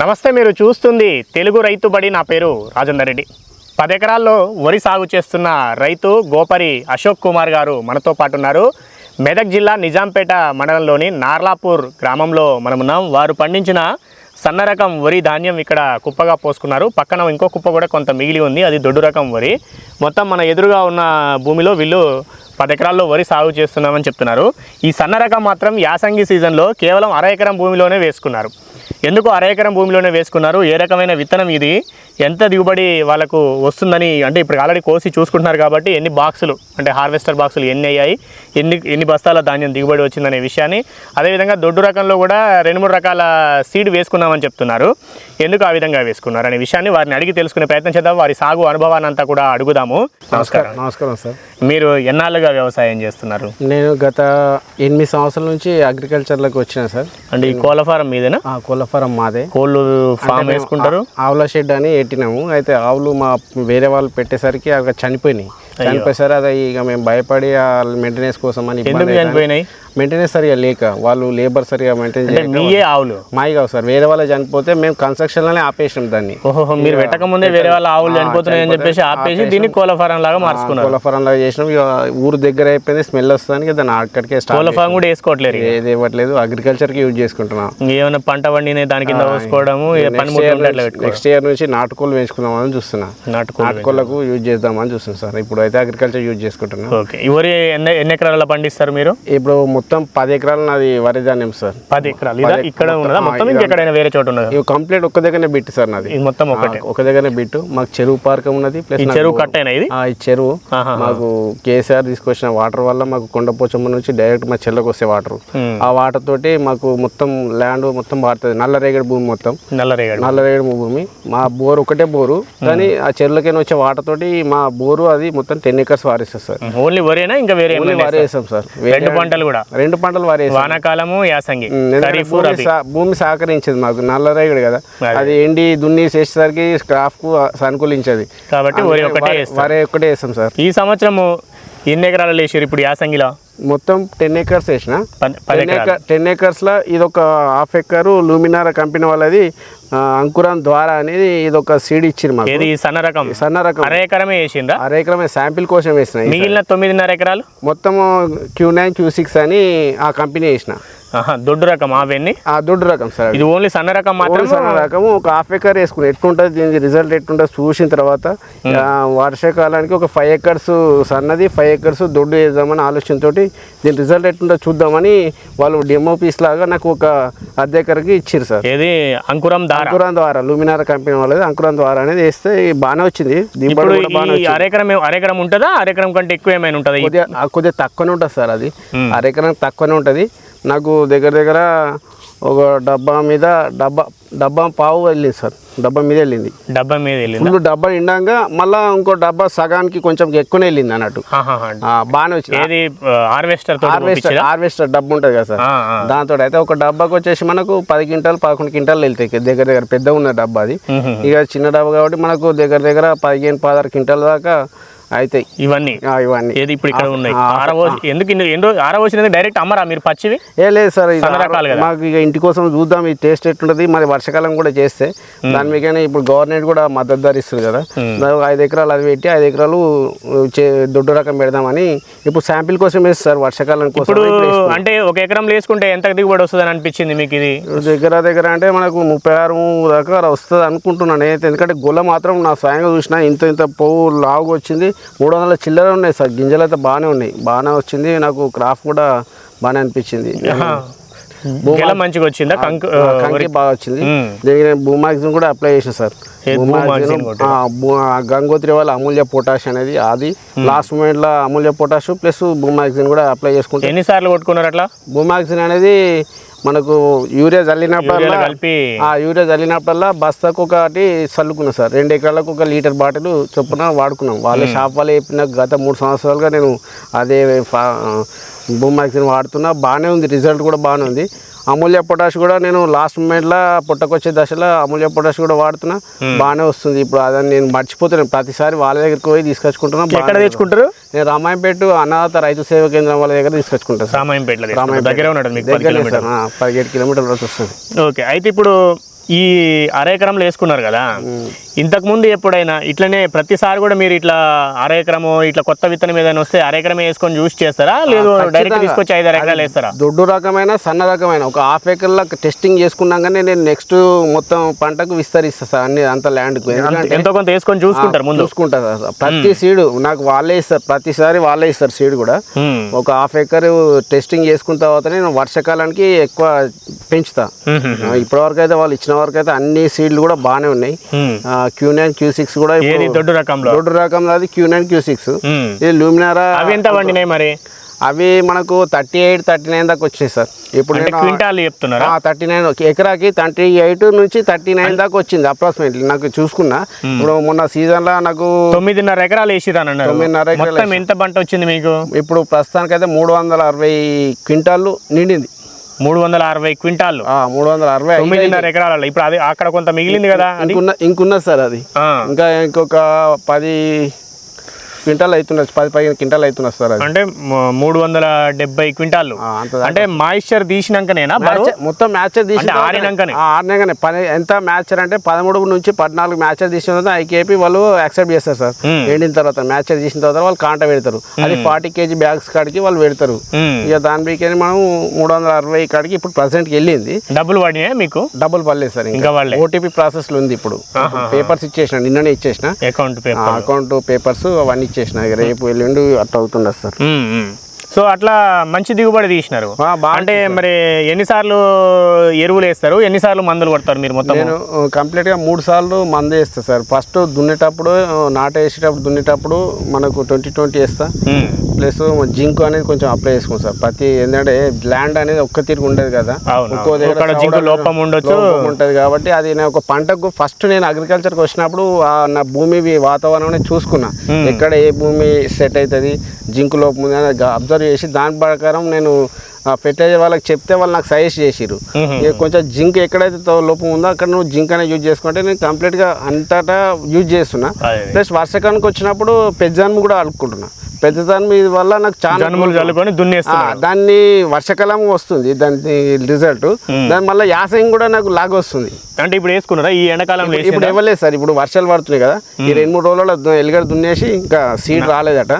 నమస్తే మీరు చూస్తుంది తెలుగు రైతు బడి. నా పేరు రాజేందర్ రెడ్డి. పది ఎకరాల్లో వరి సాగు చేస్తున్న రైతు గోపరి అశోక్ కుమార్ గారు మనతో పాటు ఉన్నారు మెదక్ జిల్లా నిజాంపేట మండలంలోని నార్లాపూర్ గ్రామంలో మనమున్నాం వారు పండించిన సన్న రకం వరి ధాన్యం ఇక్కడ కుప్పగా పోసుకున్నారు. పక్కన ఇంకో కుప్ప కూడా కొంత మిగిలి ఉంది. అది దొడ్డు రకం వరి. మొత్తం మన ఎదురుగా ఉన్న భూమిలో వీళ్ళు పది ఎకరాల్లో వరి సాగు చేస్తున్నామని చెప్తున్నారు. ఈ సన్న రకం మాత్రం యాసంగి సీజన్లో కేవలం అర ఎకరం భూమిలోనే వేసుకున్నారు. ఎందుకు అర ఎకరం భూమిలోనే వేసుకున్నారు? ఏ రకమైన విత్తనం ఇది? ఎంత దిగుబడి వాళ్ళకు వస్తుందని అంటే ఇప్పుడు ఆల్రెడీ కోసి చూసుకుంటున్నారు కాబట్టి ఎన్ని బాక్సులు అంటే హార్వెస్టర్ బాక్సులు ఎన్ని అయ్యాయి ఎన్ని ఎన్ని బస్తాల ధాన్యం దిగుబడి వచ్చిందనే విషయాన్ని అదేవిధంగా దొడ్డు రకంలో కూడా రెండు మూడు రకాల సీడ్ వేసుకున్నామని చెప్తున్నారు. ఎందుకు ఆ విధంగా వేసుకున్నారు అనే విషయాన్ని వారిని అడిగి తెలుసుకునే ప్రయత్నం చేద్దాం. వారి సాగు అనుభవాన్ని అంతా కూడా అడుగుదాము. నమస్కారం. నమస్కారం సార్. మీరు ఎన్నాళ్ళుగా వ్యవసాయం చేస్తున్నారు? నేను గత ఎనిమిది సంవత్సరాల నుంచి అగ్రికల్చర్లోకి వచ్చిన సార్. అంటే ఈ కోళ్ళ ఫారం మీదేనా? కోళ్ళ ఫారం మాదే. కోళ్ళు ఫామ్ వేసుకుంటారు? ఆవుల షెడ్ అని పెట్టినాము. అయితే ఆవులు మా వేరే వాళ్ళు పెట్టేసరికి అవి చనిపోయినాయి. చనిపోయేసరి అది ఇక మేము భయపడి మెయింటెనెన్స్ కోసం అని చనిపోయినాయి? మెయింటెనెన్స్ సరిగా లేక వాళ్ళు లేబర్ సరిగా మెయింటైన్ మీయే ఆవులు? మాయి కావు సార్ వేరే వాళ్ళు చనిపోతే మేము కన్స్ట్రక్షన్లోనే ఆపేసినాం దాన్ని. ఓహో మీరు పెట్టక ముందే వేరే వాళ్ళ ఆవులు చనిపోతున్నాయని చెప్పేసి ఆపేసి దీన్ని కోళ్ళ ఫారం లాగా మార్చుకున్నారు. కోళ్ళ ఫారం లాగా చేసినాం. ఇక ఊరు దగ్గర అయిపోయింది స్మెల్ వస్తుంది దాన్ని అక్కడికే కోళ్ళ ఫారం కూడా వేసుకోవట్లేరు ఇక. ఏది ఇవ్వట్లేదు అగ్రికల్చర్కి యూజ్ చేసుకుంటున్నాం. ఏమైనా పంట పండిన దాని కింద పెట్టుకో నెక్స్ట్ ఇయర్ నుంచి నాటుకోళ్ళు పెంచుకుందామని చూస్తున్నా. నాటుకోళ్ళు నాటుకోళ్ళకు యూజ్ చేద్దామని చూస్తున్నాం సార్. ఇప్పుడు అయితే అగ్రికల్చర్ యూజ్ చేసుకుంటున్నాం. ఓకే. ఈ వరి ఎన్ని ఎన్ని ఎకరాలలో పండిస్తారు మీరు? ఇప్పుడు మొత్తం పది ఎకరాలు నాది వరి ధాన్యం సార్ పది ఎకరాలు. ఇదా? ఇక్కడ ఉన్నదా? మొత్తం. ఇంకెక్కడైనా వేరే చోట ఉన్నదా? ఇవి కంప్లీట్ ఒక్క దగ్గరనే బిట్టు సార్ నాది. ఇది మొత్తం ఒకటే ఒక దగ్గరనే బిట్టు. మాకు చెరువు పార్క్ ఉన్నది ప్లస్ ఈ చెరువు కట్టైనా ఇది? ఈ చెరువు. మాకు కేసీఆర్ తీసుకొచ్చిన వాటర్ వల్ల మాకు కొండపోచమ్మ నుంచి డైరెక్ట్ మా చెల్లకు వస్తే వాటర్. ఆ వాటర్ తోటి మాకు మొత్తం ల్యాండ్ మొత్తం పారుతుంది. నల్లరేగడి భూమి మొత్తం. నల్లరేగడు నల్లరేగడి భూమి. మా బోర్ ఒకటే బోరు. కానీ ఆ చెరువులకైనా వచ్చే వాటర్ తోటి మా బోరు అది మొత్తం టెన్ ఎకర్స్ వారిస్తుంది సార్. ఓన్లీ వరేనా? ఇంకా వేరే వరి వేసాం సార్. రెండు పంటలు కూడా? రెండు పంటలు వరి వానాకాలము యాసంగి. భూమి సహకరించేది మాకు. నల్లరేగడి కదా. అదే. ఎండి దున్ని చేసేసరికి క్రాఫ్కు అనుకూలించేది కాబట్టి వరి ఒకటే వేస్తారు. వరి ఒకటే వేసాం సార్. ఈ సంవత్సరము ఎన్ని ఎకరాలు వేసారు ఇప్పుడు యాసంగిలో? మొత్తం టెన్ ఎకర్స్ వేసిన. టెన్ ఎకర్ టెన్ ఎకర్స్లో ఇది ఒక హాఫ్ ఎకరు లూమినారా కంపెనీ వాళ్ళది అంకురం ద్వారా అనేది ఇది ఒక సీడ్ ఇచ్చింది మాకు. ఏది? సన్న రకం. సన్న రకం. అర ఎకరమే వేసిందా అర ఎకరమే శాంపిల్ కోసం వేసిన ఇది. మిగిలిన తొమ్మిదిన్నర ఎకరాలు? మొత్తము క్యూ నైన్ క్యూ సిక్స్ అని ఆ కంపెనీ వేసిన. దొడ్డు రకం అవన్నీ? ఆ దొడ్డు రకం సార్. ఇది ఓన్లీ సన్న రకం మాత్రం సన్న రకము ఒక హాఫ్ ఎకర్ వేసుకుని ఎట్లుంటుంది దీని రిజల్ట్ ఎట్లుంటుంది చూసిన తర్వాత వర్షాకాలానికి ఒక ఫైవ్ ఎకర్స్ సన్నది ఫైవ్ ఎకర్స్ దొడ్డు వేద్దామని ఆలోచనతో దీని రిజల్ట్ ఎట్లుంటుందో చూద్దామని వాళ్ళు డెమో పీస్ లాగా నాకు ఒక అర్ధ ఎకర్కి ఇచ్చారు సార్. ఏది? అంకురం దార? అంకురం ద్వారా లూమినార్ కంపెనీ వాళ్ళది. అంకురం ద్వారా అనేది వేస్తే బాగానే వచ్చింది. అరెకరం ఏ- అరెకరం ఉంటుందా? అరెకరం కంటే ఎక్కువ ఏమైనా ఉంటుందా? కొద్దిగా తక్కువనే ఉంటుంది సార్ అది. మ్మ్. అర ఎకరం తక్కువనే ఉంటుంది. నాకు దగ్గర దగ్గర ఒక డబ్బా మీద డబ్బా డబ్బా పావు వెళ్ళింది సార్. డబ్బా మీద వెళ్ళింది. డబ్బా మీద వెళ్ళిందా? ఫుల్ డబ్బా నిండాక మళ్ళా ఇంకో డబ్బా సగానికి కొంచెం ఎక్కువనే వెళ్ళింది అన్నట్టు. బాగానే వచ్చింది. హార్వెస్టర్ హార్వెస్టర్ హార్వెస్టర్ డబ్బు ఉంటుంది కదా సార్. దాంతో అయితే ఒక డబ్బాకి వచ్చేసి మనకు పది క్వింటాలు పదకొండు క్వింటాలు వెళ్తాయి. దగ్గర దగ్గర పెద్ద ఉన్న డబ్బా అది. ఇక చిన్న డబ్బా కాబట్టి మనకు దగ్గర దగ్గర పదిహేను పదహారు క్వింటాల దాకా అవుతాయి ఇవన్నీ? ఇవన్నీ. ఏది ఇప్పుడు ఇక్కడ ఉన్నాయి? ఎందుకు ఎన్ని ఆరవోసినది డైరెక్ట్ అమ్మరా మీరు పచ్చివి? ఏ లేదు సార్. మాకు ఇక ఇంటి కోసం చూద్దాం ఈ టేస్ట్ ఎట్లుంటుంది మరి వర్షాకాలం కూడా చేస్తే. దాని మీకైనా ఇప్పుడు గవర్నమెంట్ కూడా మద్దతు ధర ఇస్తుంది కదా ఐదు ఎకరాలు అది పెట్టి ఐదు ఎకరాలు దొడ్డు రకం పెడదామని ఇప్పుడు శాంపిల్ కోసం వేస్తారు సార్ వర్షాకాలం కోసం. అంటే ఒక ఎకరం వేసుకుంటే ఎంత దిగుబడి వస్తుందని అనిపించింది మీకు ఇది? దగ్గర దగ్గర అంటే మనకు ముప్పై ఆరు దాకా వస్తుంది అనుకుంటున్నాను ఎందుకంటే గుల్ల మాత్రం నా స్వయంగా చూసిన ఇంత ఇంత పువ్వు లావుగా వచ్చింది. మూడు వందల చిల్లర ఉన్నాయి సార్. గింజలు అయితే బాగానే ఉన్నాయి. బాగానే వచ్చింది. నాకు క్రాఫ్ కూడా బాగానే అనిపించింది. గెల మంచిగా వచ్చిందా కంకు బాగా వచ్చింది. దీనికి భూమాక్సిన్ కూడా అప్లై చేసిన సార్. గంగోత్రి వాళ్ళ అమూల్య పొటాష్ అనేది అది లాస్ట్ మూమెంట్లో అమూల్య పొటాష్ ప్లస్ భూమాక్సిన్ కూడా అప్లై చేసుకుంటే ఎన్నిసార్లు కొట్టుకున్నారు అట్లా? భూమాక్సిన్ అనేది మనకు యూరియా చల్లినప్పుడల్లా ఆ యూరియా చల్లినప్పుడల్లా బస్తాకు ఒకటి చల్లుకున్నాం సార్. రెండు ఎకరాలకు ఒక లీటర్ బాటిల్ చొప్పున వాడుకున్నాం. వాళ్ళ షాప్ వాళ్ళు చెప్పిన గత మూడు సంవత్సరాలుగా నేను అదే భూమాక్సిన్ వాడుతున్నా బాగానే ఉంది రిజల్ట్ కూడా బాగానే ఉంది. అమూల్య పొటాష్ కూడా నేను లాస్ట్ మూమెంట్లో పుట్టకొచ్చే దశలో అమూల్య పొటాష్ కూడా వాడుతున్నా బాగానే వస్తుంది. ఇప్పుడు అదని నేను మర్చిపోతున్నాను ప్రతిసారి వాళ్ళ దగ్గరికి పోయి తీసుకొచ్చుకుంటున్నా ఎక్కడ తెచ్చుకుంటారు? నేను రామాయంపేట అనాథ రైతు సేవా కేంద్రం వాళ్ళ దగ్గర తీసుకొచ్చుకుంటాను. దగ్గరే ఆ, పదిహేడు కిలోమీటర్ల వస్తుంది. ఓకే అయితే ఇప్పుడు ఈ అర ఎకరంలో వేసుకున్నారు కదా ఇంతకు ముందు ఎప్పుడైనా ఇట్లనే ప్రతిసారి కూడా మీరు ఇట్లా అర ఎకరము ఇట్లా కొత్త విత్తనం ఏదైనా వస్తే అర ఎకరమే వేసుకొని చూసి చేస్తారా? లేదు డైరెక్ట్ తీసుకొచ్చి ఐదు ఎకరాలు వేస్తారా? దొడ్డు రకమైన సన్న రకమైన ఒక హాఫ్ ఎకర్లో టెస్టింగ్ చేసుకున్నాగానే నేను నెక్స్ట్ మొత్తం పంటకు విస్తరిస్తా సార్ అన్ని అంత ల్యాండ్కు ఎందుకంటే ఎంతో కొంత వేసుకొని చూసుకుంటారు ముందు. చూసుకుంటా సార్ ప్రతి సీడ్ నాకు వాళ్ళే ఇస్తారు ప్రతిసారి వాళ్ళే ఇస్తారు సీడ్ కూడా. ఉమ్. ఒక హాఫ్ ఎకర్ టెస్టింగ్ చేసుకున్న తర్వాత నేను వర్షాకాలానికి ఎక్కువ పెంచుతా. ఆ, ఇప్పటి వరకు అయితే వాళ్ళు ఇచ్చిన వరకు అయితే అన్ని సీడ్లు కూడా బాగానే ఉన్నాయి. క్యూ నైన్ క్యూ సిక్స్ కూడా దొడ్డు రకంలో? దొడ్డు రకం అది క్యూ నైన్ క్యూ సిక్స్. ఇది లూమినారా అవి ఎంత పండినాయి మరి? అవి మనకు థర్టీ ఎయిట్ థర్టీ నైన్ దాకా వచ్చినాయి సార్. ఇప్పుడు క్వింటాల్ చెప్తున్నారా? థర్టీ నైన్ ఎకరాకి థర్టీ ఎయిట్ నుంచి థర్టీ నైన్ దాకా వచ్చింది అప్రాక్సిమేట్లీ నాకు చూసుకున్నా ఇప్పుడు మొన్న సీజన్లో నాకు తొమ్మిదిన్నర ఎకరాలు వేసిరాని అన్నారు. తొమ్మిదిన్నర ఎకరాలు ఎంత పంట వచ్చింది మీకు? ఇప్పుడు ప్రస్తుతానికైతే మూడు వందల అరవై క్వింటాళ్ళు నిండింది. మూడు వందల అరవై క్వింటాళ్ళు ఆ, మూడు వందల అరవై తొమ్మిదిన్నర ఎకరాలలో. ఇప్పుడు అది అక్కడ కొంత మిగిలింది కదా ఇంకున్న ఇంకున్నది సార్ అది. ఇంకా ఇంకొక పది క్వింటాల్ అవుతున్నది పది పదిహేను క్వింటాల్ అవుతున్నది సార్ అంటే మూడు వందల డెబ్బై దాకా. అంటే మాయిశ్చర్ తీసినాకనేనా మొత్తం మ్యాచ్ తీసిన అంటే తర్వాత- ఆరినాకనే? పని ఎంత మ్యాచ్ అంటే పదమూడు నుంచి పద్నాలుగు మ్యాచ్ తీసిన తర్వాత ఐకేపీ వాళ్ళు యాక్సెప్ట్ చేస్తారు సార్. ఎండిన తర్వాత మ్యాచ్ తీసిన తర్వాత వాళ్ళు కాంట పెడతారు. అది ఫార్టీ కేజీ బ్యాగ్స్ కాడికి వాళ్ళు పెడతారు. ఇక దాని మనం మూడు వందల అరవై కాడికి ఇప్పుడు ప్రజెంట్కి వెళ్ళింది. డబ్బులు పడినాయా మీకు? డబుల్ పర్లేదు సార్ ఇంకా. ఓటీపీ ప్రాసెస్లో ఉంది ఇప్పుడు. పేపర్స్ ఇచ్చేసిన నిన్ననే ఇచ్చేసిన. అకౌంట్ పేపర్ అకౌంట్ పేపర్స్ అవన్నీ ఇచ్చేసిన రేపు ఎల్లుండి అట్లా అవుతుండదు సార్. సో అట్లా మంచి దిగుబడి తీసినారు. అంటే మరి ఎన్నిసార్లు ఎరువులు వేస్తారు? ఎన్నిసార్లు మందులు కొడతారు మీరు మొత్తం నేను కంప్లీట్గా మూడు సార్లు మందు వేస్తా సార్. ఫస్ట్ దున్నేటప్పుడు నాట వేసేటప్పుడు దున్నేటప్పుడు మనకు ట్వంటీ ట్వంటీ వేస్తా. ప్లస్ జింక్ అనేది కొంచెం అప్లై చేసుకోండి సార్. ప్రతి ఏంటంటే ల్యాండ్ అనేది ఒక్క తీరుగు ఉండదు కదా. ఒక్కో. దగ్గర జింక్ లోపం ఉండొచ్చు. ఉంటుంది కాబట్టి అది నేను ఒక పంటకు ఫస్ట్ నేను అగ్రికల్చర్కి వచ్చినప్పుడు నా భూమి వాతావరణం చూసుకున్నా. ఎక్కడ ఏ భూమి సెట్ అవుతుంది జింక్ లోపం ఉంది అబ్జర్వ్ చేసి దాని ప్రకారం నేను ఫెర్టిలైజర్ వాళ్ళకి చెప్తే వాళ్ళు నాకు సజెస్ట్ చేసిరు కొంచెం జింక్ ఎక్కడైతే లోపం ఉందో అక్కడ నువ్వు జింక్ అనేది యూజ్ చేసుకుంటే నేను కంప్లీట్గా అంతటా యూజ్ చేస్తున్నా. ప్లస్ వర్షాకాలానికి వచ్చినప్పుడు పెద్దజన్ము కూడా అలుకుంటున్నా పెద్దజన్ము ఇది వల్ల నాకు చాలా చల్లుకొని దున్నేస్తున్నారు. దాన్ని వర్షాకాలం వస్తుంది దాని రిజల్ట్. దాని మళ్ళీ యాసంగి కూడా నాకు లాగ్ వస్తుంది అంటే ఇప్పుడు వేసుకున్నారా? ఈ ఎండాకాలంలో ఇప్పుడు? ఇవ్వలేదు సార్ ఇప్పుడు వర్షాలు పడుతున్నాయి కదా. ఈ రెండు మూడు రోజులలో ఎలుగడ దున్నేసి ఇంకా సీడ్ రాలేదట.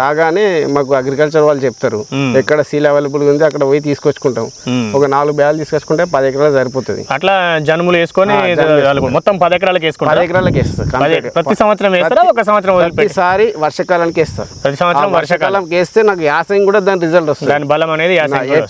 రాగానే మాకు అగ్రికల్చర్ వాళ్ళు చెప్తారు. ఎక్కడ సీల్ అవైలబుల్ ఉంది అక్కడ పోయి తీసుకొచ్చుకుంటాం. ఒక నాలుగు బ్యాగులు తీసుకొచ్చుకుంటే పది ఎకరాలు సరిపోతుంది. అట్లా జనుములు వేసుకొని మొత్తం పది ఎకరాలకు పది వేసుకుంటారు ఎకరాలకి వేస్తారు ప్రతి సంవత్సరం వేస్తారా? ఒక సంవత్సరం ప్రతిసారి వర్షాకాలానికి వేస్తారు. సంవత్సరం వర్షాకాలం వేస్తే నాకు యాసంగి కూడా దాని రిజల్ట్ వస్తుంది. దాని బలం అనేది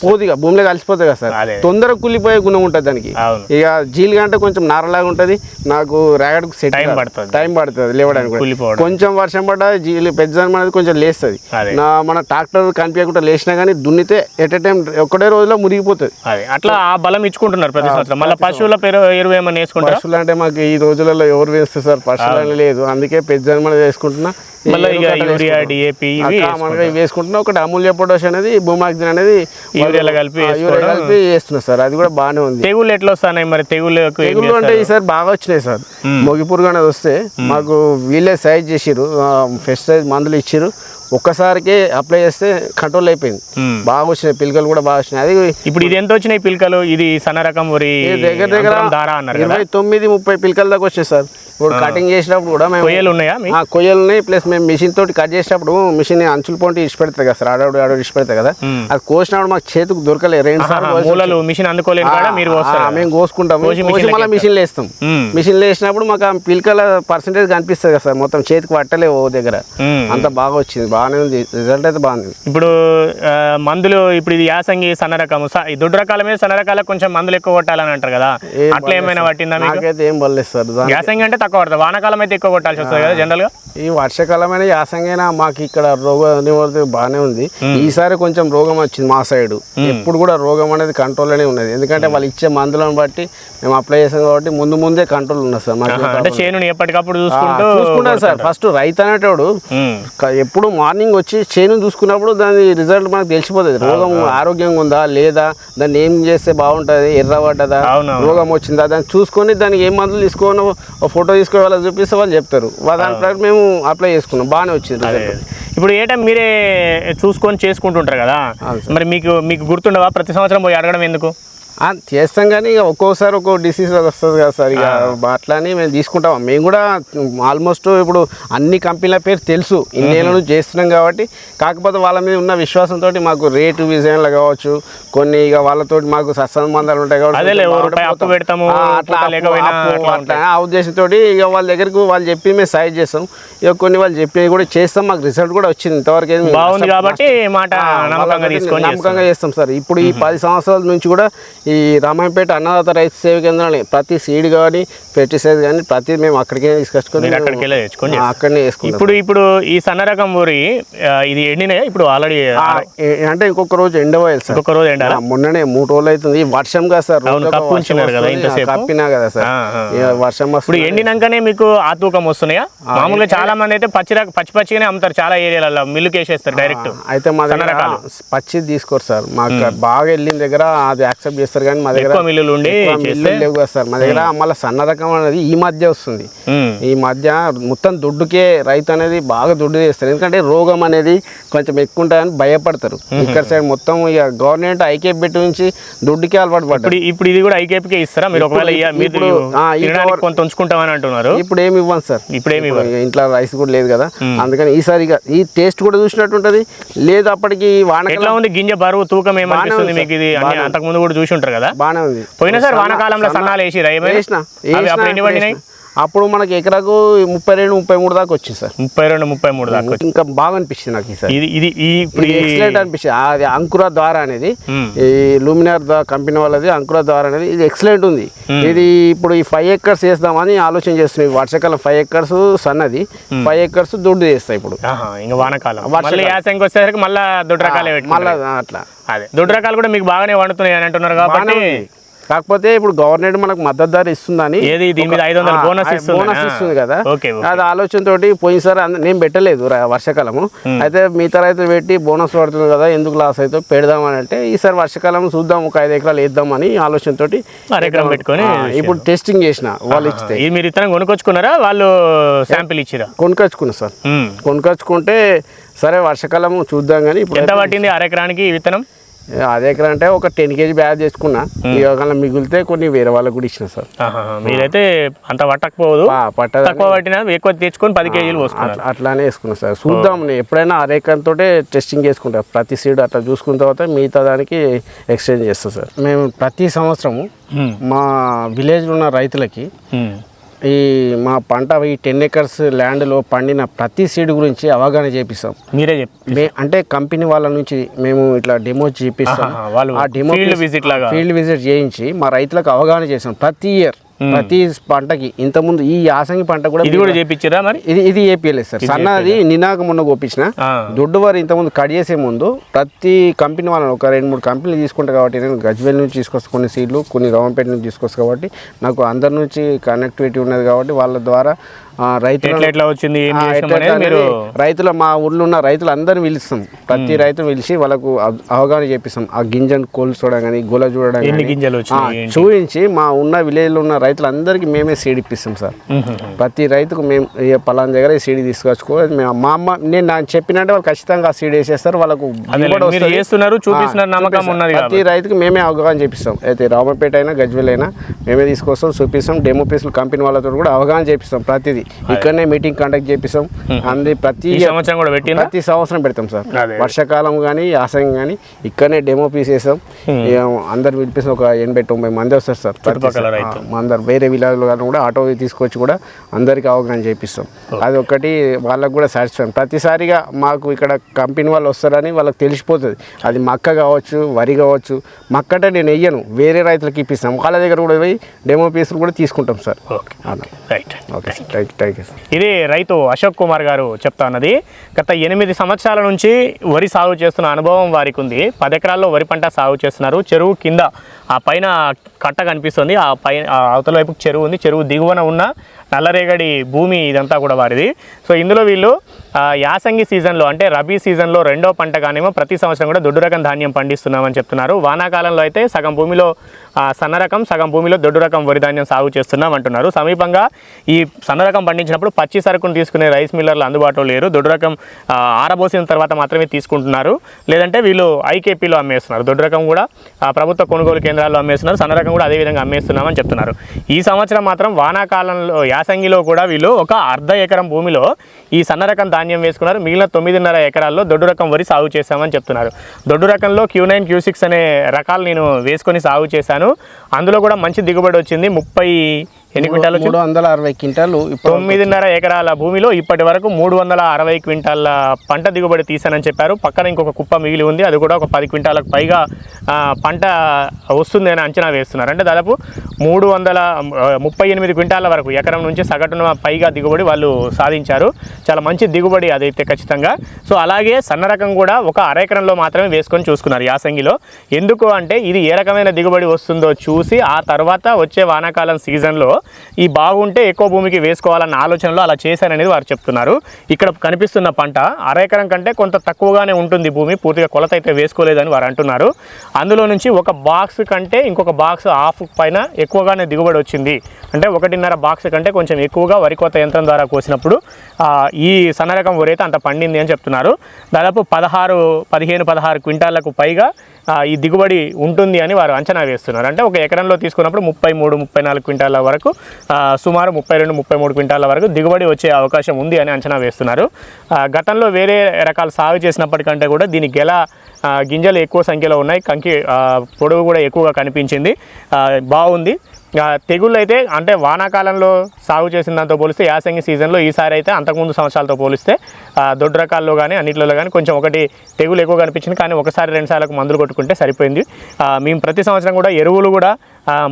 పోదిగా భూమిలో కలిసిపోతుంది కదా సార్. తొందరగా కుళ్ళిపోయే గుణం ఉంటుంది దానికి. ఇక జీలుగా అంటే కొంచెం నారలాగా ఉంటుంది. నాకు రేగడికి సెట్ టైం పడుతుంది. టైం పడుతుంది లేవడానికి. కొంచెం వర్షం పడ్డా జీలు పెద్ద అనేది కొంచెం లేస్తుంది. నా మన ట్రాక్టర్ కనిపించకుండా లేచినా కానీ దున్నితే ఎట్ టైం ఒక్కడే రోజులో మురిగిపోతుంది అట్లా ఆ బలం ఇచ్చుకుంటున్నారు ప్రతి సంవత్సరం. మళ్ళీ పశువుల పేరు ఎరువు ఏమైనా వేసుకుంటారా? పశువులు అంటే మాకు ఈ రోజులలో ఎవరు వేస్తారు సార్? పశువులు లేదు. అందుకే పెద్ద వేసుకుంటున్నా. యూరియా వేసుకుంటున్నా. డిఏపి కామన్గా ఒకటి అమూల్య పొటాష్ అనేది భూమాక్సిన్ అనేది యూరియాలో కలిపి యూరియా. కలిపి వేస్తున్నా సార్. అది కూడా బాగానే ఉంది. తెగుళ్ళు ఎట్లా వస్తున్నాయి మరి? తెగుళ్ళు అంటే చేస్తారు? ఈసారి బాగా వచ్చినాయి సార్. మొగి పురుగు అనేది వస్తే మాకు వీళ్ళే సైజ్ చేసిరు పెస్టిసైడ్ మందులు ఇచ్చిరు ఒక్కసారికి అప్లై చేస్తే కంట్రోల్ అయిపోయింది. బాగా వచ్చినాయి పిలకలు కూడా బాగా వచ్చినాయి. అది ఇప్పుడు ఇది ఎంత వచ్చినాయి పిలకలు? ఇది సన్న రకం వరి దగ్గర దగ్గర ఇరవై తొమ్మిది ముప్పై పిలకల దాకా వచ్చాయి సార్. ఇప్పుడు కటింగ్ చేసినప్పుడు కూడా మేము కొయ్యలు ఉన్నాయా కొయ్యలు ఉన్నాయి. ప్లస్ మేము మిషన్ తోటి కట్ చేసినప్పుడు మిషన్ అంచుల పొంటి ఇచ్చి పెడతాయి కదా సార్. ఆడవాడు ఆడవాడు ఇచ్చి పెడతాయి కదా. అది కోసినప్పుడు మాకు చేతికి దొరకలేదు. రెండు సార్లు మూలలు మిషన్ వస్తారు మేము కోసుకుంటాం మళ్ళీ మిషన్లో వేస్తాం మ్మ్. మిషన్లో వేసినప్పుడు మాకు ఆ పిలకల పర్సంటేజ్ కనిపిస్తుంది కదా సార్. మొత్తం చేతికి పట్టలే ఓ దగ్గర. అంత బాగా వచ్చింది. బాగానే ఉంది. రిజల్ట్ అయితే బాగుంది ఇప్పుడు మందులు ఇప్పుడు ఇది యాసంగి సన్న రకము దొడ్డు రకాల మీద సన్న రకాలకు కొంచెం మందులు ఎక్కువ కొట్టాలని అంటారు కదా? అట్లా ఏమైనా పట్టిందా మీకు? నాకైతే ఏం పర్లేదు సార్. యాసంగి అంటే తక్కువ పడుతుంది. వానాకాలం అయితే ఎక్కువ కొట్టాల్సి వస్తుంది కదా జనరల్గా? ఈ వర్షాకాలమైన యాసంగైనా మాకు ఇక్కడ రోగ నివారణ బాగానే ఉంది. ఈసారి కొంచెం రోగం వచ్చింది మా సైడ్. ఎప్పుడు కూడా రోగం అనేది కంట్రోల్లోనే ఉన్నది. ఎందుకంటే వాళ్ళు ఇచ్చే మందులను బట్టి మేము అప్లై చేసాం కాబట్టి ముందు ముందే కంట్రోల్ ఉన్నది సార్. మాకు ఎప్పటికప్పుడు చూసుకుంటూ సార్. ఫస్ట్ రైతు అనేటోడు ఎప్పుడు మార్నింగ్ వచ్చి చేను చూసుకున్నప్పుడు దాని రిజల్ట్ మనకు తెలిసిపోతుంది. రోగం ఆరోగ్యంగా ఉందా లేదా దాన్ని ఏం చేస్తే బాగుంటుంది ఎర్రబడ్డదా అవునవును. రోగం వచ్చిందా దాన్ని చూసుకొని దానికి ఏం మందులు తీసుకోనో ఒక ఫోటో తీసుకొని వాళ్ళకి చూపిస్తే వాళ్ళు చెప్తారు. దాని ప్రకారం మేము అప్లై చేసుకున్నాం. బాగానే వచ్చింది రిజల్ట్ ఇప్పుడు ఏ టైం మీరే చూసుకొని చేసుకుంటుంటారు కదా? మరి మీకు మీకు గుర్తుండవా? ప్రతి సంవత్సరం పోయి అడగడం ఎందుకు? చేస్తాం కానీ ఇక ఒక్కోసారి ఒక్కో డిసీజ్ వస్తుంది కదా సార్. ఇక అట్లా అని మేము తీసుకుంటాం. మేము కూడా ఆల్మోస్ట్ ఇప్పుడు అన్ని కంపెనీల పేరు తెలుసు. ఇన్నేళ్ళ నుంచి చేస్తున్నాం కాబట్టి. కాకపోతే వాళ్ళ మీద ఉన్న విశ్వాసంతో మాకు రేటు విజయంలో కావచ్చు కొన్ని ఇక వాళ్ళతోటి మాకు సత్సంబంధాలు ఉంటాయి కాబట్టి ఆ, ఉద్దేశంతో ఇక వాళ్ళ దగ్గరకు వాళ్ళు చెప్పి మేము సైజ్ చేస్తాం. ఇక కొన్ని వాళ్ళు చెప్పి కూడా చేస్తాం. మాకు రిజల్ట్ కూడా వచ్చింది. ఇంతవరకు కాబట్టి నమ్మకంగా చేస్తాం సార్. ఇప్పుడు ఈ పది సంవత్సరాల నుంచి కూడా ఈ రామాయపేట అన్నదాత రైతు సేవ కేంద్రాన్ని ప్రతి సీడ్ కానీ పెస్టిసైడ్ కానీ ప్రతి మేము అక్కడికే తీసుకొచ్చుకొని అక్కడికి తెచ్చుకొని అక్కడనే వేసుకుంటాం. ఇప్పుడు ఇప్పుడు ఈ సన్న రకం ఊరి ఇది ఎండినే ఇప్పుడు ఆల్రెడీ అంటే ఇంకొక రోజు ఎండ పోయాలి సార్? ఒక్కొక్క రోజు ఎండాలా? ఆ, మొన్ననే మూడు రోజులు అవుతుంది. వర్షం కదా సార్ ఒక కప్పినా కదా సార్. వర్షం ఇప్పుడు ఎండినాకనే మీకు ఆ తూకం వస్తున్నాయా మామూలుగా చాలా మంది అయితే పచ్చి పచ్చి పచ్చిగానే అమ్ముతారు చాలా ఏరియాలలో మిల్లుకి వేసేస్తారు డైరెక్ట్. అయితే మా దగ్గర. పచ్చిది తీసుకోరు సార్. మాకు బాగా వెళ్ళిన దగ్గర అది యాక్సెప్ట్ చేస్తారు. కానీ మా దగ్గర మిల్లులు ఉండి లేవు కదా సార్. మా దగ్గర మళ్ళీ సన్న రకం అనేది ఈ మధ్య వస్తుంది. ఈ మధ్య మొత్తం దుడ్డుకే రైతు అనేది బాగా దుడ్డు చేస్తారు. ఎందుకంటే రోగం అనేది కొంచెం ఎక్కువ ఉంటుందని భయపడతారు. ఇక్కడ సైడ్ మొత్తం ఇక గవర్నమెంట్ ఐకే పెట్టి నుంచి దుడ్డుకే అలవాటు పడ్డారు. ఇప్పుడు ఇది కూడా ఐకేపీకే ఇస్తారా? మీరు ఒకవేళ కొంత ఉంచుకుంటామని అంటున్నారు. ఇప్పుడు ఏమి ఇవ్వను సార్. ఇప్పుడు ఏమి ఇంట్లో రైస్ కూడా లేదు కదా. అందుకని ఈసారి ఈ టేస్ట్ కూడా చూసినట్టు ఉంటుంది లేదు అప్పటికి వానకాలం ఉంది? గింజ బరువు తూకం ఏమనిపిస్తుంది మీకు ఇది? అన్ని అంతకు ముందు కూడా చూసి ఉంటారు కదా? బాగానే ఉంది. పోయినసారి వానాకాలంలో సన్నాలు వేసి వేసిన అవి వేసిన, అప్పుడు మనకి ఎకరాకు ముప్పై రెండు ముప్పై మూడు దాకా వచ్చింది సార్. ముప్పై రెండు ముప్పై మూడు దాకా ఇంకా బాగా అనిపించింది నాకు ఈసారి ఇది ఇది ఇప్పుడు ఎక్సలెంట్ అనిపించింది అది అంకుర ద్వార అనేది. ఈ లూమినార్ కంపెనీ వాళ్ళది అంకుర ద్వార అనేది ఇది ఎక్సలెంట్ ఉంది. ఇది ఇప్పుడు ఈ ఫైవ్ ఎకర్స్ వేద్దామని ఆలోచన చేస్తున్నాయి వర్షాకాలం ఫైవ్ ఎకర్స్ సన్నది. ఫైవ్ ఎకర్స్ దుడ్డు చేస్తాయి ఇప్పుడు. ఇంకా వానాకాలం. వచ్చేసరికి మళ్ళీ దొడ్డు రకాలే మళ్ళీ అట్లా అదే దొడ్డు రకాలు కూడా మీకు బాగానే వండుతున్నాయి అని అంటున్నారు కాబట్టి. కాకపోతే ఇప్పుడు గవర్నమెంట్ మనకు మద్దతు ధర ఇస్తుందని బోనస్ ఇస్తుంది. కదా. అది ఆలోచనతోటి పోయినసారి అంద- నేను పెట్టలేదు వర్షాకాలము. అయితే మిగతా రైతులు పెట్టి బోనస్ పడుతుంది కదా ఎందుకు లాస్ అయితే పెడదామని అంటే ఈసారి వర్షాకాలం చూద్దాం ఒక ఐదు ఎకరాలు వేద్దామని ఆలోచనతోటి అరెకరం పెట్టుకొని ఇప్పుడు టెస్టింగ్ చేసిన వాళ్ళు ఇస్తే మీరు ఇతరం కొనుక్కొచ్చుకున్నారా వాళ్ళు శాంపిల్ ఇచ్చిరా? కొనుకొచ్చుకున్నా సార్. కొనుకొచ్చుకుంటే సరే వర్షాకాలం చూద్దాం కానీ ఇప్పుడు ఎంత పట్టింది అరెకరానికి విత్తనం? అదే ఎకరా అంటే ఒక టెన్ కేజీ బ్యాగ్ తెచ్చుకున్నా ఇక ఒకవేళ మిగిలితే కొన్ని వేరే వాళ్ళకి కూడా ఇచ్చిన సార్. మీరైతే అంత పట్టకపోదు. తక్కువ పట్టిన ఎక్కువ తెచ్చుకొని పది కేజీలు అట్లానే వేసుకున్నా సార్. చూద్దాం ఎప్పుడైనా అరేకంతో టెస్టింగ్ చేసుకుంటా. ప్రతి సీడ్ అట్లా చూసుకున్న తర్వాత మిగతా దానికి ఎక్స్చేంజ్ చేస్తాం సార్. మేము ప్రతి సంవత్సరము. మా విలేజ్లో ఉన్న రైతులకి. ఈ మా పంట ఈ టెన్ ఎకర్స్ ల్యాండ్లో పండిన ప్రతి సీడ్ గురించి అవగాహన చేపిస్తాం. మీరే చెప్పి అంటే కంపెనీ వాళ్ళ నుంచి మేము ఇట్లా డెమో చేపిస్తాం ఆ డెమో. ఫీల్డ్ విజిట్ చేయించి మా రైతులకు అవగాహన చేసాం ప్రతి ఇయర్ ప్రతి పంటకి ఇంతకుముందు ఈ యాసంగి పంట కూడా ఇది కూడా చేపించిరా మరి? ఇది ఇది ఏపీఎల్ఎస్ సార్. సన్నది నినాక మొన్న కోపించిన. దొడ్డు వారు ఇంతకుముందు కట్ చేసే ముందు ప్రతి కంపెనీ వాళ్ళని ఒక రెండు మూడు కంపెనీలు తీసుకుంటా కాబట్టి నేను గజ్వేల్ నుంచి తీసుకొస్తా కొన్ని సీట్లు కొన్ని రవంపేట నుంచి తీసుకొస్తా కాబట్టి నాకు అందరి నుంచి కనెక్టివిటీ ఉన్నది కాబట్టి వాళ్ళ ద్వారా ఎట్లా వచ్చింది అనేది రైతుల మా ఊళ్ళో ఉన్న రైతులు అందరిని పిలుస్తాం. ప్రతి రైతును పిలిచి వాళ్ళకు అవ- అవగాహన చేపిస్తాం. ఆ గింజను కోల్డ్ చూడడం కానీ గొల చూడడం? చూపించి మా ఉన్న విలేజ్లో ఉన్న రైతులందరికీ మేమే సీడ్ ఇప్పిస్తాం సార్. ప్రతి రైతుకు మేము ఏ పలానా దగ్గర సీడ్ తీసుకొచ్చుకో మా అమ్మ నేను నాకు చెప్పినట్టే వాళ్ళు ఖచ్చితంగా సీడ్ వేసేస్తారు. వాళ్ళకు. చేస్తున్నారు చూపిస్తున్నారు నమ్మకం. ఉన్నది ప్రతి రైతుకు మేమే అవగాహన చేపిస్తాం. అయితే రామపేట అయినా గజ్వేల్ అయినా మేమే తీసుకొస్తాం చూపిస్తాం. డెమో పీసులు కంపెనీ వాళ్ళతో కూడా అవగాహన చేపిస్తాం ప్రతిదీ. ఇక్కడనే మీటింగ్ కండక్ట్ చేపిస్తాం. అంది ప్రతి సంవత్సరం కూడా పెట్టిందా ప్రతి సంవత్సరం పెడతాం సార్. వర్షాకాలం కానీ యాసంగి కానీ ఇక్కడనే డెమో పీస్ వేస్తాం అందరు పిలిపిస్తాం ఒక ఎనభై తొంభై మంది వస్తారు సార్. అందరు వేరే విలేజ్లో కానీ కూడా ఆటో తీసుకొచ్చి కూడా అందరికీ అవగాహన చేపిస్తాం. అది ఒకటి వాళ్ళకు కూడా సాటిస్ఫై ప్రతిసారిగా మాకు ఇక్కడ కంపెనీ వాళ్ళు వస్తారని వాళ్ళకి తెలిసిపోతుంది. అది మక్క కావచ్చు వరి కావచ్చు మక్క అంటే నేను వెయ్యను. వేరే రైతులకు ఇప్పిస్తాం. వాళ్ళ దగ్గర కూడా పోయి డెమో పీసులు కూడా తీసుకుంటాం sir. Right okay thank thank sir ఇది రైతు అశోక్ కుమార్ గారు చెప్తా ఉన్నది. గత ఎనిమిది సంవత్సరాల నుంచి వరి సాగు చేస్తున్న అనుభవం వారికి ఉంది. పది ఎకరాల్లో వరి పంట సాగు చేస్తున్నారు. చెరువు కింద ఆ పైన కట్ట కనిపిస్తుంది. ఆ పైన ఆ అవతల వైపు చెరువు ఉంది. చెరువు దిగువన ఉన్న నల్లరేగడి భూమి ఇదంతా కూడా వారిది. సో ఇందులో వీళ్ళు యాసంగి సీజన్లో అంటే రబీ సీజన్లో రెండో పంటగానేమో ప్రతి సంవత్సరం కూడా దొడ్డు రకం ధాన్యం పండిస్తున్నామని చెప్తున్నారు. వానాకాలంలో అయితే సగం భూమిలో సన్న రకం సగం భూమిలో దొడ్డు రకం వరి ధాన్యం సాగు చేస్తున్నాం అంటున్నారు సమీపంగా ఈ సన్న రకం పండించినప్పుడు పచ్చి సరుకును తీసుకునే రైస్ మిల్లర్లు అందుబాటులో లేరు. దొడ్డు రకం ఆరబోసిన తర్వాత మాత్రమే తీసుకుంటున్నారు. లేదంటే వీళ్ళు ఐకేపీలో అమ్మేస్తున్నారు. దొడ్డు రకం కూడా ప్రభుత్వ కొనుగోలు కేంద్రాల్లో అమ్మేస్తున్నారు. సన్న రకం కూడా అదే విధంగా అమ్మేస్తున్నామని చెప్తున్నారు. ఈ సంవత్సరం మాత్రం వానాకాలంలో యాసంగిలో కూడా వీళ్ళు ఒక అర్ధ ఎకరం భూమిలో ఈ సన్న రకం ధాన్యం వేసుకున్నారు. మిగిలిన తొమ్మిదిన్నర ఎకరాల్లో దొడ్డు రకం వరి సాగు చేశామని చెప్తున్నారు. దొడ్డు రకంలో క్యూ నైన్ క్యూ సిక్స్ అనే రకాలు నేను వేసుకొని సాగు చేశాను. అందులో కూడా మంచి దిగుబడి వచ్చింది. ముప్పై ఎన్ని క్వింటాలు మూడు వందల అరవై క్వింటాలు తొమ్మిదిన్నర ఎకరాల భూమిలో ఇప్పటి వరకు మూడు వందల అరవై క్వింటాల పంట దిగుబడి తీశానని చెప్పారు. పక్కన ఇంకొక కుప్ప మిగిలి ఉంది. అది కూడా ఒక పది క్వింటాలకు పైగా పంట వస్తుంది అని అంచనా వేస్తున్నారు. అంటే దాదాపు మూడు వందల ముప్పై ఎనిమిది క్వింటాల వరకు ఎకరం నుంచి సగటున పైగా దిగుబడి వాళ్ళు సాధించారు. చాలా మంచి దిగుబడి అదైతే ఖచ్చితంగా. సో అలాగే సన్న రకం కూడా ఒక అర ఎకరంలో మాత్రమే వేసుకొని చూసుకున్నారు యాసంగిలో. ఎందుకు అంటే ఇది ఏ రకమైన దిగుబడి వస్తుందో చూసి ఆ తర్వాత వచ్చే వానాకాలం సీజన్లో ఈ బాగుంటే ఎక్కువ భూమికి వేసుకోవాలన్న ఆలోచనలో అలా చేశారనేది వారు చెప్తున్నారు. ఇక్కడ కనిపిస్తున్న పంట అర ఎకరం కంటే కొంత తక్కువగానే ఉంటుంది భూమి పూర్తిగా కొలత అయితే వేసుకోలేదని వారు అంటున్నారు. అందులో నుంచి ఒక బాక్స్ కంటే ఇంకొక బాక్స్ హాఫ్ పైన ఎక్కువగానే దిగుబడి వచ్చింది. అంటే ఒకటిన్నర బాక్స్ కంటే కొంచెం ఎక్కువగా వరి కోత యంత్రం ద్వారా కోసినప్పుడు ఈ సన్న రకం వరి అయితే అంత పండింది అని చెప్తున్నారు. దాదాపు పదహారు పదిహేను పదహారు క్వింటాలకు పైగా ఈ దిగుబడి ఉంటుంది అని వారు అంచనా వేస్తున్నారు. అంటే ఒక ఎకరంలో తీసుకున్నప్పుడు ముప్పై మూడు ముప్పై నాలుగు క్వింటాల వరకు సుమారు ముప్పై రెండు ముప్పై మూడు క్వింటాల వరకు దిగుబడి వచ్చే అవకాశం ఉంది అని అంచనా వేస్తున్నారు. గతంలో వేరే రకాల సాగు చేసినప్పటికంటే కూడా దీని గెల గింజలు ఎక్కువ సంఖ్యలో ఉన్నాయి. కంకి పొడవు కూడా ఎక్కువగా కనిపించింది. బాగుంది. తెగుళ్ళు అయితే అంటే వానాకాలంలో సాగు చేసిన దాంతో పోలిస్తే యాసంగి సీజన్లో ఈసారి అయితే అంతకుముందు సంవత్సరాలతో పోలిస్తే దొడ్డు రకాల్లో కానీ అన్నింటిలో కానీ కొంచెం ఒకటి తెగులు ఎక్కువ కనిపించింది. కానీ ఒకసారి రెండు సార్లకు మందులు కొట్టుకుంటే సరిపోయింది. మేము ప్రతి సంవత్సరం కూడా ఎరువులు కూడా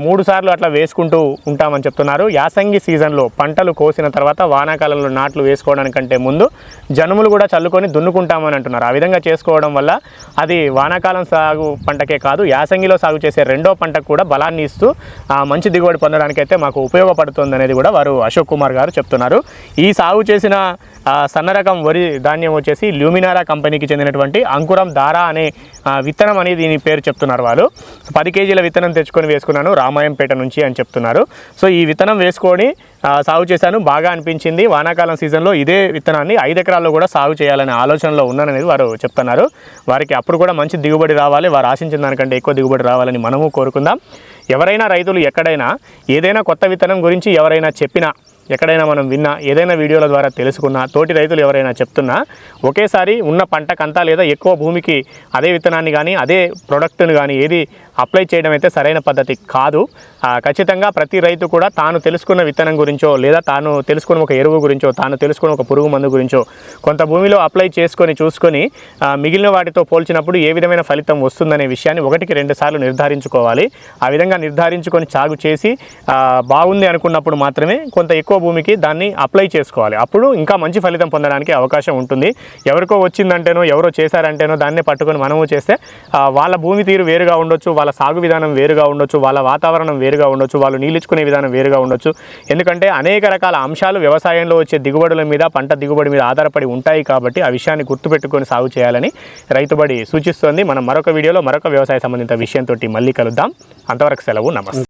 మూడు సార్లు అట్లా వేసుకుంటూ ఉంటామని చెప్తున్నారు. యాసంగి సీజన్లో పంటలు కోసిన తర్వాత వానాకాలంలో నాట్లు వేసుకోవడానికంటే ముందు జనుములు కూడా చల్లుకొని దున్నుకుంటామని అంటున్నారు. ఆ విధంగా చేసుకోవడం వల్ల అది వానాకాలం సాగు పంటకే కాదు యాసంగిలో సాగు చేసే రెండో పంటకు కూడా బలాన్ని ఇస్తూ మంచి దిగుబడి పొందడానికి అయితే మాకు ఉపయోగపడుతుంది అనేది కూడా వారు అశోక్ కుమార్ గారు చెప్తున్నారు. ఈ సాగు చేసిన సన్న రకం వరి ధాన్యం వచ్చేసి ల్యూమినారా కంపెనీకి చెందినటువంటి అంకురం దారా అనే విత్తనం అనేది దీని పేరు చెప్తున్నారు వాళ్ళు. పది కేజీల విత్తనం తెచ్చుకొని వేసుకున్నాను రామాయంపేట నుంచి అని చెప్తున్నారు. సో ఈ విత్తనం వేసుకొని సాగు చేశాను. బాగా అనిపించింది. వానాకాలం సీజన్లో ఇదే విత్తనాన్ని ఐదు ఎకరాల్లో కూడా సాగు చేయాలనే ఆలోచనలో ఉన్నాననేది వారు చెప్తున్నారు. వారికి అప్పుడు కూడా మంచి దిగుబడి రావాలి. వారు ఆశించిన దానికంటే ఎక్కువ దిగుబడి రావాలని మనము కోరుకుందాం. ఎవరైనా రైతులు ఎక్కడైనా ఏదైనా కొత్త విత్తనం గురించి ఎవరైనా చెప్పినా ఎక్కడైనా మనం విన్నా ఏదైనా వీడియోల ద్వారా తెలుసుకున్నా తోటి రైతులు ఎవరైనా చెప్తున్నా ఒకేసారి ఉన్న పంటకంతా లేదా ఎక్కువ భూమికి అదే విత్తనాన్ని కానీ అదే ప్రొడక్ట్ని కానీ ఏది అప్లై చేయడం అయితే సరైన పద్ధతి కాదు. ఖచ్చితంగా ప్రతి రైతు కూడా తాను తెలుసుకున్న విత్తనం గురించో లేదా తాను తెలుసుకున్న ఒక ఎరువు గురించో తాను తెలుసుకున్న ఒక పురుగు మందు గురించో కొంత భూమిలో అప్లై చేసుకొని చూసుకొని మిగిలిన వాటితో పోల్చినప్పుడు ఏ విధమైన ఫలితం వస్తుందనే విషయాన్ని ఒకటికి రెండు సార్లు నిర్ధారించుకోవాలి. ఆ విధంగా నిర్ధారించుకొని సాగు చేసి బాగుంది అనుకున్నప్పుడు మాత్రమే కొంత ఎక్కువ భూమికి దాన్ని అప్లై చేసుకోవాలి. అప్పుడు ఇంకా మంచి ఫలితం పొందడానికి అవకాశం ఉంటుంది. ఎవరికో వచ్చిందంటేనో ఎవరో చేశారంటేనో దాన్నే పట్టుకొని మనము చేస్తే వాళ్ళ భూమి తీరు వేరుగా ఉండొచ్చు వాళ్ళ సాగు విధానం వేరుగా ఉండొచ్చు వాళ్ళ వాతావరణం వేరుగా ఉండొచ్చు వాళ్ళు నీళ్ళిచ్చుకునే విధానం వేరుగా ఉండొచ్చు. ఎందుకంటే అనేక రకాల అంశాలు వ్యవసాయంలో వచ్చే దిగుబడుల మీద పంట దిగుబడి మీద ఆధారపడి ఉంటాయి కాబట్టి ఆ విషయాన్ని గుర్తుపెట్టుకొని సాగు చేయాలని రైతుబడి సూచిస్తోంది. మనం మరొక వీడియోలో మరొక వ్యవసాయ సంబంధిత విషయంతో మళ్ళీ కలుద్దాం. అంతవరకు సెలవు నమస్తే.